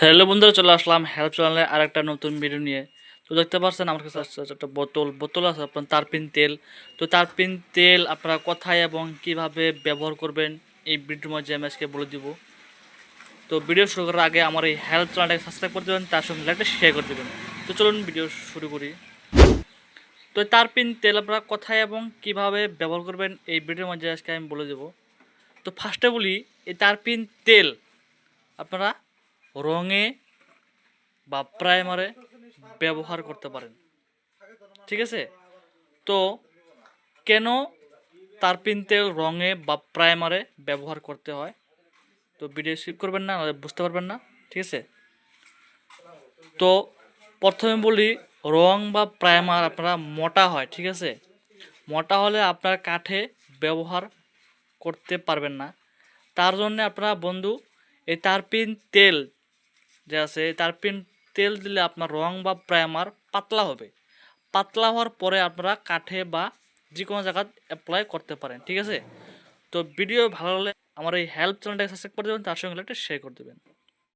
Hello বন্ধুরা, চলে আসলাম help চ্যানেলে আর একটা নতুন ভিডিও নিয়ে। তো দেখতে পাচ্ছেন আমার কাছে আছে একটা বোতল। বোতল আছে আপনার তারপিন তেল। তো তারপিন তেল আপনারা কোথায় এবং কীভাবে ব্যবহার করবেন, এই ভিডিওর মধ্যে আমি আজকে বলে দিব। তো ভিডিও শুরু করার আগে আমার এই হেল্প চ্যানেলটাকে সাবস্ক্রাইব করে দেবেন, তার সঙ্গে লাইকটা শেয়ার করে দেবেন। তো চলুন ভিডিও শুরু করি। তো তারপিন তেল আপনারা কোথায় এবং কীভাবে ব্যবহার করবেন, এই ভিডিওর মধ্যে আজকে আমি বলে দেবো। তো ফার্স্টে বলি, এই তারপিন তেল আপনারা রঙে বা প্রাইমারে ব্যবহার করতে পারেন। ঠিক আছে? তো কেন তারপিন তেল রঙে বা প্রাইমারে ব্যবহার করতে হয়? তো ভিডিও স্কিপ করবেন না বুঝতে পারবেন না। ঠিক আছে? তো প্রথমে বলি, রং বা প্রাইমার আপনারা মোটা হয়, ঠিক আছে? মোটা হলে আপনার কাঠে ব্যবহার করতে পারবেন না। তার জন্য আপনারা বন্ধু, এই তারপিন তেল যে আছে, তার পেন তেল দিলে আপনার রং বা প্রাইমার পাতলা হবে। পাতলা হওয়ার পরে আপনারা কাঠে বা যে কোনো জায়গায় অ্যাপ্লাই করতে পারেন, ঠিক আছে? তো ভিডিও ভালো লাগলে আমার এই হেল্প চ্যানেলটাকে সাবস্ক্রাইব করে দেবেন, তার সঙ্গে একটা শেয়ার করে দেবেন।